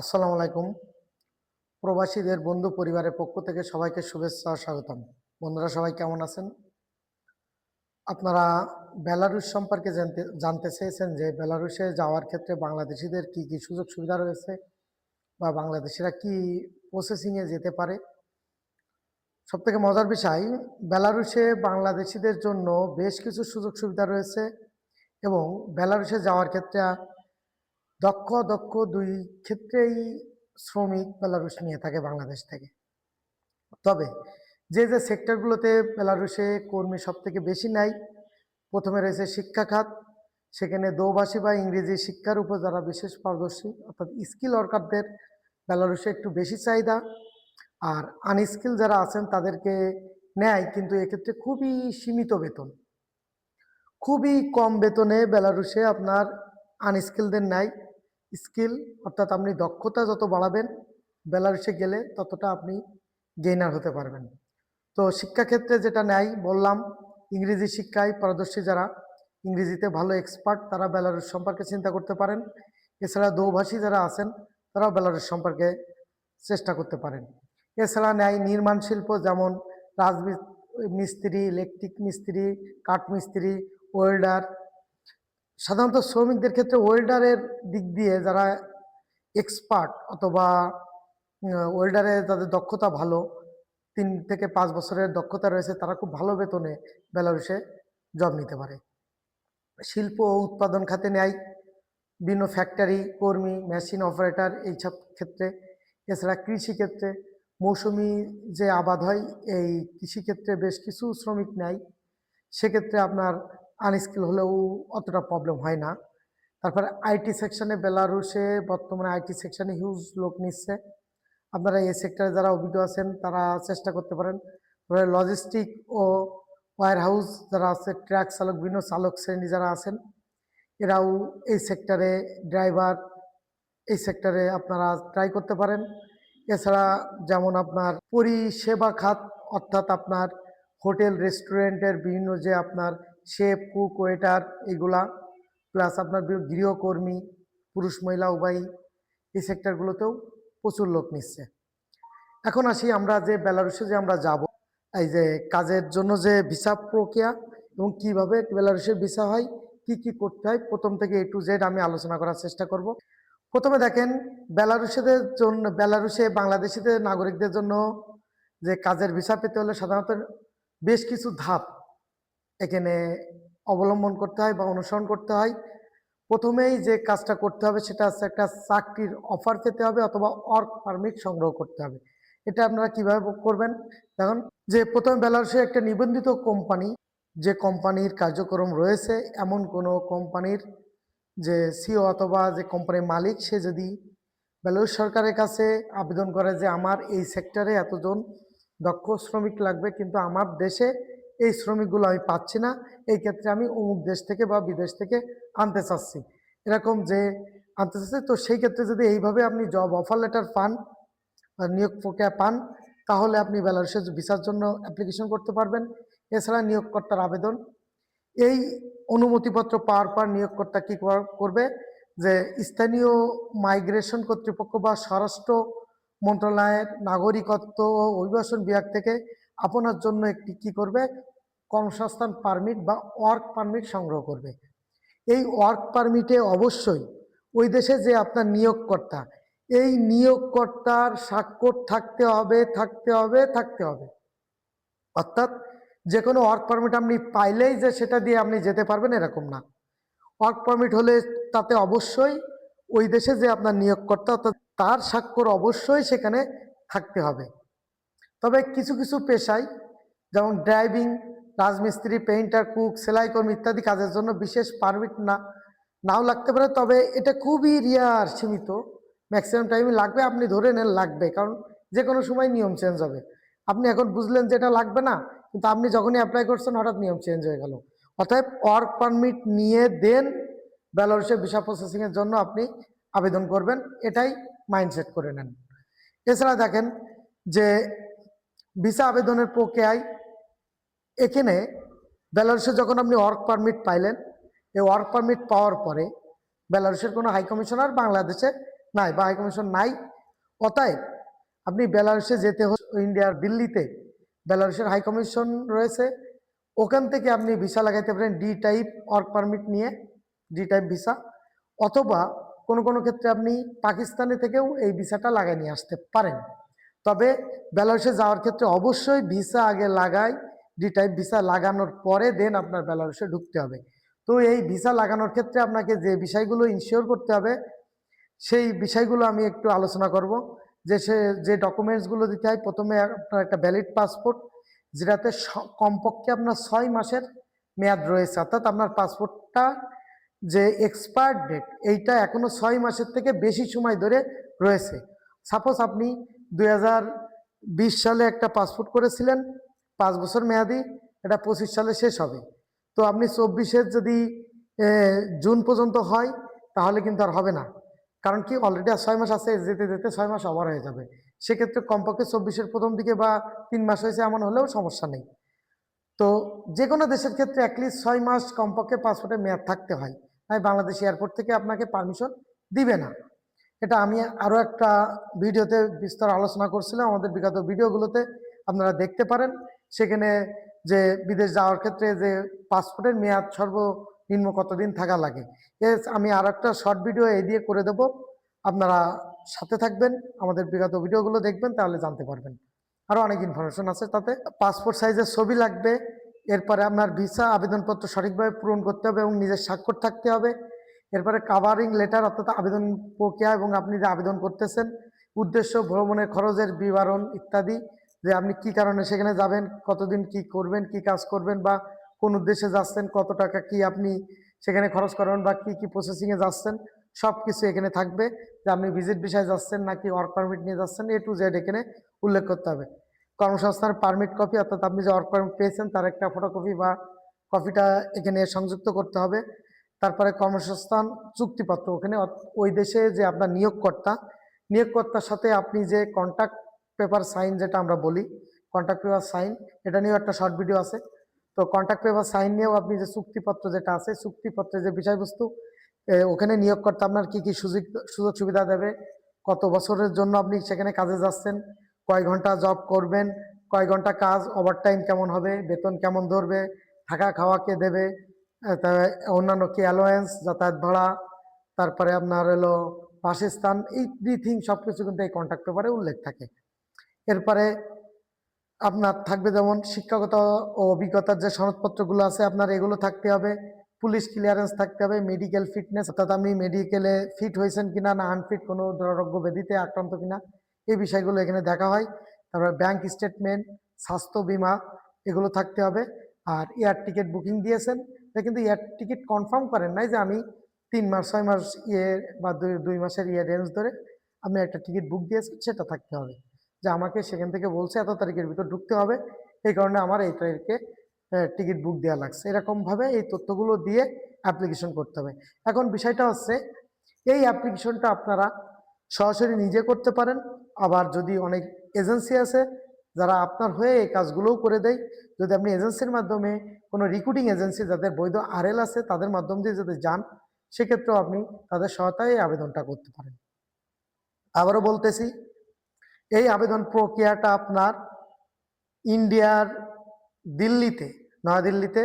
আসসালামু আলাইকুম। প্রবাসীদের বন্ধু পরিবারের পক্ষ থেকে সবাইকে শুভেচ্ছা, স্বাগতম। বন্ধুরা, সবাই কেমন আছেন? আপনারা বেলারুশ সম্পর্কে জানতে জানতে চেয়েছেন যে বেলারুশে যাওয়ার ক্ষেত্রে বাংলাদেশিদের কি কি সুযোগ সুবিধা রয়েছে বা বাংলাদেশিরা কি প্রসেসিংয়ে যেতে পারে? সব থেকে মজার বিষয়, বেলারুশে বাংলাদেশিদের জন্য বেশ কিছু সুযোগ সুবিধা রয়েছে এবং বেলারুশে যাওয়ার ক্ষেত্রে দক্ষ দক্ষ দুই ক্ষেত্রেই শ্রমিক বেলারুশ নিয়ে থাকে বাংলাদেশ থেকে। তবে যে যে সেক্টরগুলোতে বেলারুশে কর্মী সব থেকে বেশি নেয়, প্রথমে রয়েছে শিক্ষা খাত। সেখানে দোভাষী বা ইংরেজি শিক্ষার উপর যারা বিশেষ পারদর্শী, অর্থাৎ স্কিল ওয়ার্কারদের বেলারুশে একটু বেশি চাহিদা। আর আনস্কিল যারা আছেন তাদেরকে নেয়, কিন্তু এক্ষেত্রে খুবই সীমিত বেতন। খুবই কম বেতনে বেলারুশে আপনার আনস্কিলদের নেয়। স্কিল, অর্থাৎ আপনি দক্ষতা যত বাড়াবেন, বেলারুশে গেলে ততটা আপনি গেইনার হতে পারবেন। তো শিক্ষাক্ষেত্রে যেটা নেয় বললাম, ইংরেজি শিক্ষায় পারদর্শী যারা, ইংরেজিতে ভালো এক্সপার্ট তারা বেলারুশ সম্পর্কে চিন্তা করতে পারেন। এছাড়া দোভাষী যারা আছেন, তারাও বেলারুশ সম্পর্কে চেষ্টা করতে পারেন। এছাড়া নেয় নির্মাণ শিল্প, যেমন রাজমিস্ত্রি ইলেকট্রিক মিস্ত্রি, কাঠ মিস্ত্রি ওয়েল্ডার সাধারণত শ্রমিকদের ক্ষেত্রে ওয়েল্ডারের দিক দিয়ে যারা এক্সপার্ট অথবা ওয়েল্ডারে তাদের দক্ষতা ভালো, তিন থেকে পাঁচ বছরের দক্ষতা রয়েছে, তারা খুব ভালো বেতনে বেলারুশে জব নিতে পারে। শিল্প ও উৎপাদন খাতে নেয় বিভিন্ন ফ্যাক্টরি কর্মী মেশিন অপারেটর এইসব ক্ষেত্রে, এছাড়া কৃষিক্ষেত্রে মৌসুমি যে আবাদ হয়, এই কৃষিক্ষেত্রে বেশ কিছু শ্রমিক নেয়। সেক্ষেত্রে আপনার আনস্কিল হলেও অতটা প্রবলেম হয় না। তারপরে আইটি সেকশনে বেলারুশে বর্তমানে আইটি সেকশনে হিউজ লোক নিচ্ছে। আপনারা এই সেক্টরে যারা অভিজ্ঞ আছেন, তারা চেষ্টা করতে পারেন। তারপরে লজিস্টিক ও ওয়ার হাউস যারা আছে ট্রাক চালক বিভিন্ন চালক শ্রেণি যারা আছেন, এরাও এই সেক্টরে ড্রাইভার এই সেক্টরে আপনারা ট্রাই করতে পারেন। এছাড়া যেমন আপনার পরিষেবা খাত, অর্থাৎ আপনার হোটেল রেস্টুরেন্টের বিভিন্ন যে আপনার শেফ, কুক, ওয়েটার এগুলা, প্লাস আপনার গৃহকর্মী, পুরুষ, মহিলা, উভয়ই এই সেক্টরগুলোতেও প্রচুর লোক নিচ্ছে। এখন আসি আমরা যে বেলারুসে যে আমরা যাব, এই যে কাজের জন্য যে ভিসা প্রক্রিয়া এবং কীভাবে বেলারুসের ভিসা হয়, কি কি করতে হয়, প্রথম থেকে এ টু জেড আমি আলোচনা করার চেষ্টা করব। প্রথমে দেখেন, বেলারুশেদের জন্য বেলারুসে বাংলাদেশিদের নাগরিকদের জন্য যে কাজের ভিসা পেতে হলে সাধারণত বেশ কিছু ধাপ এখানে অবলম্বন করতে হয় বা অনুসরণ করতে হয়। প্রথমেই যে কাজটা করতে হবে সেটা হচ্ছে একটা চাকরির অফার পেতে হবে অথবা ওয়ার্ক পারমিট সংগ্রহ করতে হবে। এটা আপনারা কীভাবে করবেন? দেখুন, যে প্রথমে বেলারুশে একটা নিবন্ধিত কোম্পানি যে কোম্পানির কার্যক্রম রয়েছে, এমন কোনো কোম্পানির যে সিও অথবা যে কোম্পানির মালিক, সে যদি বেলারুশ সরকারের কাছে আবেদন করে যে আমার এই সেক্টরে এতজন দক্ষ শ্রমিক লাগবে, কিন্তু আমার দেশে এই শ্রমিকগুলো আমি পাচ্ছি না। এই ক্ষেত্রে আমি অমুক দেশ থেকে বা বিদেশ থেকে আনতে চাচ্ছি। এরকম যে আনতে চাচ্ছি, তো সেই ক্ষেত্রে যদি এইভাবে আপনি জব অফার লেটার পান নিয়োগ প্রক্রিয়া পান, তাহলে আপনি বেলারুশের ভিসার জন্য অ্যাপ্লিকেশন করতে পারবেন। এছাড়া নিয়োগকর্তার আবেদন। এই অনুমতিপত্র পাওয়ার পর নিয়োগকর্তা কী করবে? যে স্থানীয় মাইগ্রেশন কর্তৃপক্ষ বা স্বরাষ্ট্র মন্ত্রণালয়ের নাগরিকত্ব ও অভিবাসন বিভাগ থেকে আপনার জন্য একটি কি করবে? কর্মসংস্থান পারমিট বা ওয়ার্ক পারমিট সংগ্রহ করবে। এই ওয়ার্ক পারমিটে অবশ্যই ওই দেশে যে আপনার নিয়োগকর্তা, এই নিয়োগকর্তার স্বাক্ষর থাকতে হবে থাকতে হবে থাকতে হবে। অর্থাৎ যে কোনো ওয়ার্ক পারমিট আপনি পাইলেই যে সেটা দিয়ে আপনি যেতে পারবেন এরকম না। ওয়ার্ক পারমিট হলে তাতে অবশ্যই ওই দেশে যে আপনার নিয়োগকর্তা, অর্থাৎ তার স্বাক্ষর অবশ্যই সেখানে থাকতে হবে। তবে কিছু কিছু পেশায়, যেমন ড্রাইভিং রাজমিস্ত্রি পেইন্টার কুক সেলাই কর্মী ইত্যাদি কাজের জন্য বিশেষ পারমিট না, নাও লাগতে পারে। তবে এটা খুবই রিয়ার সীমিত। ম্যাক্সিমাম টাইমে লাগবে, আপনি ধরে নেন লাগবে, কারণ যে কোনো সময় নিয়ম চেঞ্জ হবে। আপনি এখন বুঝলেন যে এটা লাগবে না, কিন্তু আপনি যখনই অ্যাপ্লাই করছেন, হঠাৎ নিয়ম চেঞ্জ হয়ে গেল। অতএব ওয়ার্ক পারমিট নিয়ে দেন, বেলারুশে ভিসা প্রসেসিংয়ের জন্য আপনি আবেদন করবেন, এটাই মাইন্ডসেট করে নেন। এছাড়া দেখেন যে ভিসা আবেদনের প্রক্রিয়ায় এখানে বেলারুশে যখন আপনি ওয়ার্ক পারমিট পাইলেন, এই ওয়ার্ক পারমিট পাওয়ার পরে বেলারুশের কোনো হাই কমিশনার বাংলাদেশে নাই বা হাইকমিশন নাই। অতএব আপনি বেলারুসে যেতে ইন্ডিয়ার দিল্লিতে বেলারুসের হাইকমিশন রয়েছে। ওখান থেকে আপনি ভিসা লাগাইতে পারেন ডি টাইপ ওয়ার্ক পারমিট নিয়ে ডি টাইপ ভিসা। অথবা কোনো কোনো ক্ষেত্রে আপনি পাকিস্তানে থেকেও এই ভিসাটা লাগাই নিয়ে আসতে পারেন। তবে বেলারুসে যাওয়ার ক্ষেত্রে অবশ্যই ভিসা আগে লাগাই ডি টাইপ ভিসা লাগানোর পরে দেন আপনার বেলারুসে ঢুকতে হবে। তো এই ভিসা লাগানোর ক্ষেত্রে আপনাকে যে বিষয়গুলো ইনশিওর করতে হবে, সেই বিষয়গুলো আমি একটু আলোচনা করব। যে সে, যে ডকুমেন্টসগুলো দিতে হয়, প্রথমে আপনার একটা ভ্যালিড পাসপোর্ট যেটাতে কমপক্ষে আপনার ছয় মাসের মেয়াদ রয়েছে। অর্থাৎ আপনার পাসপোর্টটা যে এক্সপায়ার্ড ডেট এইটা এখনও ছয় মাসের থেকে বেশি সময় ধরে রয়েছে। সাপোজ আপনি দু হাজার বিশ সালে একটা পাসপোর্ট করেছিলেন, পাঁচ বছর মেয়াদি, এটা পঁচিশ সালে শেষ হবে। তো আপনি চব্বিশের যদি জুন পর্যন্ত হয়, তাহলে কিন্তু আর হবে না। কারণ কি অলরেডি আর ছয় মাস আছে, যেতে যেতে ছয় মাস ওভার হয়ে যাবে। সেক্ষেত্রে কমপক্ষে চব্বিশের প্রথম দিকে বা তিন মাস হয়েছে এমন হলেও সমস্যা নেই। তো যে কোনো দেশের ক্ষেত্রে অ্যাটলিস্ট ছয় মাস কমপক্ষে পাসপোর্টের মেয়াদ থাকতে হয়। তাই বাংলাদেশ এয়ারপোর্ট থেকে আপনাকে পারমিশন দিবে না। এটা আমি আরও একটা ভিডিওতে বিস্তার আলোচনা করছিলাম, আমাদের বিগত ভিডিওগুলোতে আপনারা দেখতে পারেন। সেখানে যে বিদেশ যাওয়ার ক্ষেত্রে যে পাসপোর্টের মেয়াদ সর্বনিম্ন কতদিন থাকা লাগে। এস, আমি আর একটা শর্ট ভিডিও এ দিয়ে করে দেব। আপনারা সাথে থাকবেন, আমাদের বিগত ভিডিওগুলো দেখবেন, তাহলে জানতে পারবেন। আরও অনেক ইনফরমেশন আছে তাতে। পাসপোর্ট সাইজের ছবি লাগবে, এরপরে আপনার ভিসা আবেদনপত্র সঠিকভাবে পূরণ করতে হবে এবং নিজের স্বাক্ষর থাকতে হবে। এরপরে কাভারিং লেটার অর্থাৎ আবেদন প্রক্রিয়া এবং আপনি যে আবেদন করতেছেন, উদ্দেশ্য ভ্রমণের খরচের বিবরণ ইত্যাদি, যে আপনি কি কারণে সেখানে যাবেন, কতদিন কি করবেন, কি কাজ করবেন বা কোন উদ্দেশ্যে যাচ্ছেন, কত টাকা কি আপনি সেখানে খরচ করবেন বা কি কি প্রসেসিংয়ে যাচ্ছেন সব কিছু এখানে থাকবে। যে আপনি ভিজিট বিষয়ে যাচ্ছেন নাকি ওয়ার্ক পারমিট নিয়ে যাচ্ছেন এ টু জেড এখানে উল্লেখ করতে হবে। কর্মসংস্থানের পারমিট কপি অর্থাৎ আপনি যে ওয়ার্ক পারমিট পেয়েছেন, তার একটা ফটোকপি বা কপিটা এখানে সংযুক্ত করতে হবে। তারপরে কর্মসংস্থান, চুক্তিপত্র। ওখানে ওই দেশে যে আপনার নিয়োগকর্তা, নিয়োগকর্তার সাথে আপনি যে কন্ট্যাক্ট পেপার সাইন যেটা আমরা বলি কন্ট্যাক্ট পেপার সাইন এটা নিয়েও একটা শর্ট ভিডিও আছে। তো কন্ট্যাক্ট পেপার সাইন নিয়েও আপনি যে চুক্তিপত্র যেটা আছে, চুক্তিপত্রের যে বিষয়বস্তু ওখানে নিয়োগকর্তা আপনার কি কি সুযোগ সুযোগ সুবিধা দেবে, কত বছরের জন্য আপনি সেখানে কাজে যাচ্ছেন, কয় ঘণ্টা জব করবেন, কয় ঘণ্টা কাজ ওভারটাইম কেমন হবে, বেতন কেমন ধরবে থাকা খাওয়া কে দেবে অন্যান্য কি অ্যালোয়েন্স যাতায়াত ভাড়া, তারপরে আপনার হলো বাসস্থান এই থিং সব কিছু কিন্তু এই কন্ট্যাক্ট পেপারে উল্লেখ থাকে। এরপরে আপনার থাকবে যেমন শিক্ষাগত ও অভিজ্ঞতার যে সনদপত্রগুলো আছে, আপনার এগুলো থাকতে হবে। পুলিশ ক্লিয়ারেন্স থাকতে হবে মেডিকেল ফিটনেস অর্থাৎ আপনি মেডিকেলে ফিট হয়েছেন কিনা, না আনফিট কোনো দুরারোগ্য ব্যাধিতে আক্রান্ত কিনা, এই বিষয়গুলো এখানে দেখা হয়। তারপরে ব্যাংক স্টেটমেন্ট স্বাস্থ্য বীমা, এগুলো থাকতে হবে। আর এয়ার টিকিট বুকিং দিয়েছেন। কিন্তু এয়ার টিকিট কনফার্ম করেন নাই যে আমি তিন মাস, ছয় মাস ইয়ে বা দুই দুই মাসের ইয়ে রেঞ্জ ধরে আমি একটা টিকিট বুক দিয়েছি, সেটা থাকতে হবে। যে আমাকে সেখান থেকে বলছে এত তারিখের ভিতর ঢুকতে হবে, এই কারণে আমার এই তারিখে টিকিট বুক দেওয়া লাগছে। এরকমভাবে এই তথ্যগুলো দিয়ে অ্যাপ্লিকেশন করতে হবে। এখন বিষয়টা হচ্ছে, এই অ্যাপ্লিকেশনটা আপনারা সরাসরি নিজে করতে পারেন, আবার যদি অনেক এজেন্সি আছে যারা আপনার হয়ে এই কাজগুলোও করে দেয়, যদি আপনি এজেন্সির মাধ্যমে কোনো রিক্রুটিং এজেন্সি যাদের বৈধ আরএল আছে তাদের মাধ্যম দিয়ে যদি যান, সেক্ষেত্রেও আপনি তাদের সহায়তায় এই আবেদনটা করতে পারেন। আবারও বলতেছি, এই আবেদন প্রক্রিয়াটা আপনার ইন্ডিয়ার দিল্লিতে, নয়াদিল্লিতে,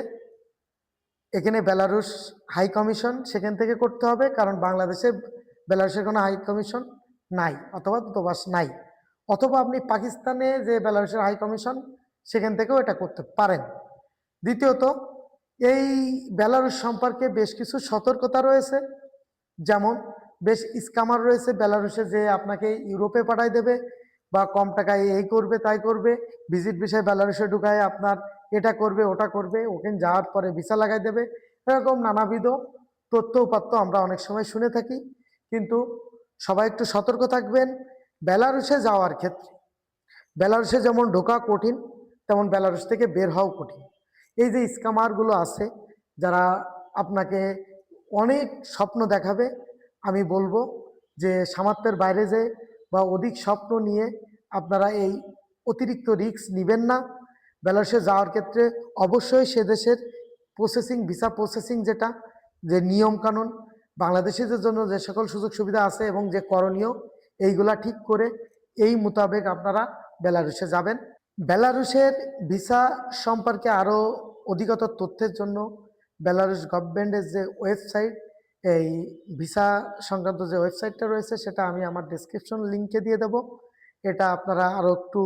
এখানে বেলারুশ হাই কমিশন সেখান থেকে করতে হবে, কারণ বাংলাদেশে বেলারুশের কোনো হাই কমিশন নাই, অথবা দূতাবাস নাই। অথবা আপনি পাকিস্তানে যে বেলারুশের হাই কমিশন, সেখান থেকেও এটা করতে পারেন। দ্বিতীয়ত, এই বেলারুশ সম্পর্কে বেশ কিছু সতর্কতা রয়েছে। যেমন, বেশ স্কামার রয়েছে বেলারুশে যে আপনাকে ইউরোপে পাঠাই দেবে বা কম টাকায় এই করবে, তাই করবে। ভিজিট বিষয়ে বেলারুশে ঢুকায় আপনার এটা করবে, ওটা করবে ওখানে যাওয়ার পরে ভিসা লাগাই দেবে। এরকম নানাবিধ তথ্য উপাত্ত আমরা অনেক সময় শুনে থাকি। কিন্তু সবাই একটু সতর্ক থাকবেন। বেলারুশে যাওয়ার ক্ষেত্রে। বেলারুশে যেমন ঢোকা কঠিন, তেমন বেলারুশ থেকে বের হওয়াও কঠিন। এই যে স্কামারগুলো আছে, যারা আপনাকে অনেক স্বপ্ন দেখাবে, আমি বলব যে সামর্থ্যের বাইরে যে বা অধিক স্বপ্ন নিয়ে আপনারা এই অতিরিক্ত রিস্ক নেবেন না। বেলারুশে যাওয়ার ক্ষেত্রে অবশ্যই সে দেশের প্রসেসিং ভিসা প্রসেসিং যেটা, যে নিয়মকানুন, বাংলাদেশিদের জন্য যে সকল সুযোগ সুবিধা আছে এবং যে করণীয় এইগুলা ঠিক করে এই মোতাবেক আপনারা বেলারুশে যাবেন। বেলারুশের ভিসা সম্পর্কে আরও অধিকতর তথ্যের জন্য বেলারুশ গভর্নমেন্টের যে ওয়েবসাইট, এই ভিসা সংক্রান্ত যে ওয়েবসাইটটা রয়েছে সেটা আমি আমার ডিসক্রিপশন লিঙ্কে দিয়ে দেব। এটা আপনারা আরও একটু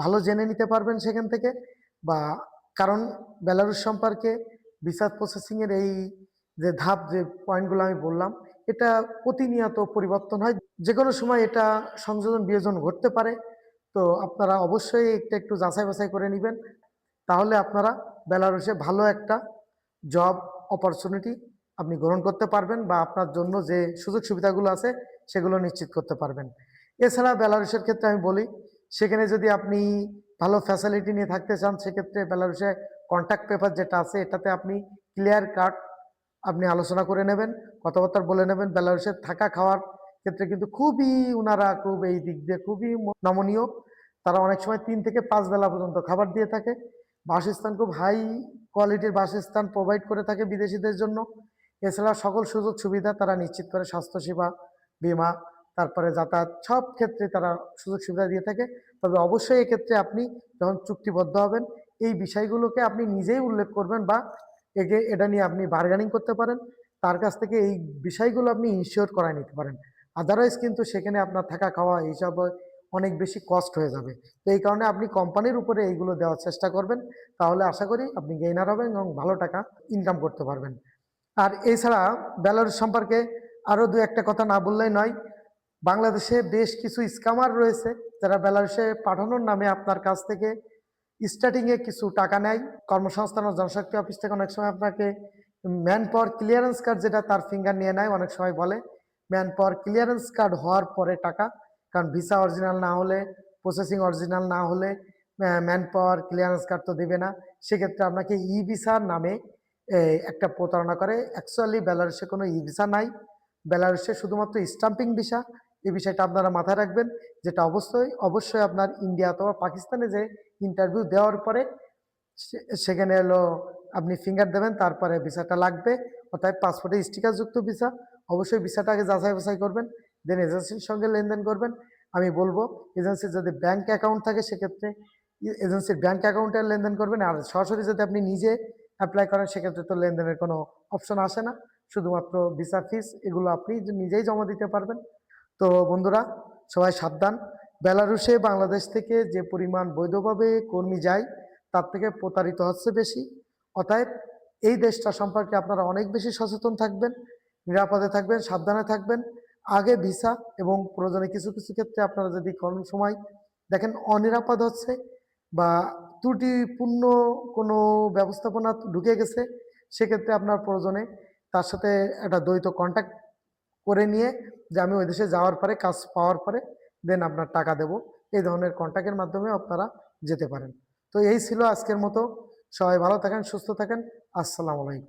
ভালো জেনে নিতে পারবেন সেখান থেকে। বা কারণ বেলারুশ সম্পর্কে ভিসা প্রসেসিংয়ের এই যে ধাপ, যে পয়েন্টগুলো আমি বললাম এটা প্রতিনিয়ত পরিবর্তন হয়। যে কোনো সময় এটা সংযোজন বিয়োজন ঘটতে পারে। তো আপনারা অবশ্যই একটা একটু যাচাই বাছাই করে নেবেন। তাহলে আপনারা বেলারুশে ভালো একটা জব অপরচুনিটি আপনি গ্রহণ করতে পারবেন বা আপনার জন্য যে সুযোগ সুবিধাগুলো আছে সেগুলো নিশ্চিত করতে পারবেন। এছাড়া বেলারুশের ক্ষেত্রে আমি বলি, সেখানে যদি আপনি ভালো ফ্যাসিলিটি নিয়ে থাকতে চান, সেক্ষেত্রে বেলারুশে কন্ট্যাক্ট পেপার যেটা আছে, এটাতে আপনি ক্লিয়ার কাট আপনি আলোচনা করে নেবেন, কথাবার্তা বলে নেবেন বেলারুশে থাকা খাওয়ার ক্ষেত্রে কিন্তু খুবই ওনারা খুব এই দিক দিয়ে খুবই নমনীয়। তারা অনেক সময় তিন থেকে পাঁচ বেলা পর্যন্ত খাবার দিয়ে থাকে। বাসস্থান খুব হাই কোয়ালিটির বাসস্থান প্রোভাইড করে থাকে বিদেশিদের জন্য। এছাড়া সকল সুযোগ সুবিধা তারা নিশ্চিত করে, স্বাস্থ্যসেবা, বিমা, তারপরে যাতায়াত, সব ক্ষেত্রে তারা সুযোগ সুবিধা দিয়ে থাকে। তবে অবশ্যই এক্ষেত্রে আপনি যখন চুক্তিবদ্ধ হবেন, এই বিষয়গুলোকে আপনি নিজেই উল্লেখ করবেন বা একে এটা নিয়ে আপনি বার্গেনিং করতে পারেন, তার কাছ থেকে এই বিষয়গুলো আপনি ইনশিওর করায় নিতে পারেন। আদারওয়াইজ কিন্তু সেখানে আপনার থাকা খাওয়া এইসব অনেক বেশি কস্ট হয়ে যাবে। তো এই কারণে আপনি কোম্পানির উপরে এইগুলো দেওয়ার চেষ্টা করবেন, তাহলে আশা করি আপনি গেইনার হবেন এবং ভালো টাকা ইনকাম করতে পারবেন। আর এছাড়া বেলারুস সম্পর্কে আরও দু একটা কথা না বললেই নয়, বাংলাদেশে বেশ কিছু স্কামার রয়েছে, যারা বেলারুসে পাঠানোর নামে আপনার কাছ থেকে স্টার্টিংয়ে কিছু টাকা নেয়। কর্মসংস্থান ও জনশক্তি অফিস থেকে অনেক সময় আপনাকে ম্যান পাওয়ার ক্লিয়ারেন্স কার্ড যেটা তার ফিঙ্গার নিয়ে নেয়, অনেক সময় বলে। ম্যান পাওয়ার ক্লিয়ারেন্স কার্ড হওয়ার পরে টাকা, কারণ ভিসা অরিজিনাল না হলে প্রসেসিং অরিজিনাল না হলে ম্যান পাওয়ার ক্লিয়ারেন্স কার্ড তো দেবে না। সেক্ষেত্রে আপনাকে ই ভিসার নামে একটা প্রতারণা করে। অ্যাকচুয়ালি বেলারুসে কোনো ই ভিসা নাই। বেলারুসে শুধুমাত্র স্টাম্পিং ভিসা এই বিষয়টা আপনারা মাথায় রাখবেন। যেটা অবশ্যই অবশ্যই আপনার ইন্ডিয়া অথবা পাকিস্তানে যে ইন্টারভিউ দেওয়ার পরে সেখানে এলো, আপনি ফিঙ্গার দেবেন, তারপরে ভিসাটা লাগবে। অর্থাৎ পাসপোর্টে স্টিকারযুক্ত ভিসা অবশ্যই ভিসাটা আগে যাচাই বাছাই করবেন দেন এজেন্সির সঙ্গে লেনদেন করবেন। আমি বলব এজেন্সির যদি ব্যাংক অ্যাকাউন্ট থাকে, সেক্ষেত্রে এজেন্সির ব্যাংক অ্যাকাউন্টে লেনদেন করবেন। আর সরাসরি যদি আপনি নিজে অ্যাপ্লাই করেন, সেক্ষেত্রে তো লেনদেনের কোনো অপশন আসে না। শুধুমাত্র ভিসা ফিস এগুলো আপনি নিজেই জমা দিতে পারবেন। তো বন্ধুরা, সবাই সাবধান। বেলারুশে বাংলাদেশ থেকে যে পরিমাণ বৈধভাবে কর্মী যায়, তার থেকে প্রতারিত হচ্ছে বেশি। অতএব এই দেশটা সম্পর্কে আপনারা অনেক বেশি সচেতন থাকবেন, নিরাপদে থাকবেন, সাবধানে থাকবেন। আগে ভিসা এবং প্রয়োজনে কিছু কিছু ক্ষেত্রে আপনারা যদি কোনো সময় দেখেন অনিরাপদ হচ্ছে বা ত্রুটিপূর্ণ কোনো ব্যবস্থাপনা ঢুকে গেছে, সেক্ষেত্রে আপনার প্রয়োজনে তার সাথে একটা দ্বৈত কন্ট্যাক্ট করে নিয়ে যে আমি ওই দেশে যাওয়ার পরে, কাজ পাওয়ার পরে দেন আপনার টাকা দেব। এই ধরনের কন্ট্যাক্টের মাধ্যমে আপনারা যেতে পারেন। তো এই ছিল আজকের মতো। সবাই ভালো থাকেন, সুস্থ থাকেন। আসসালামু আলাইকুম।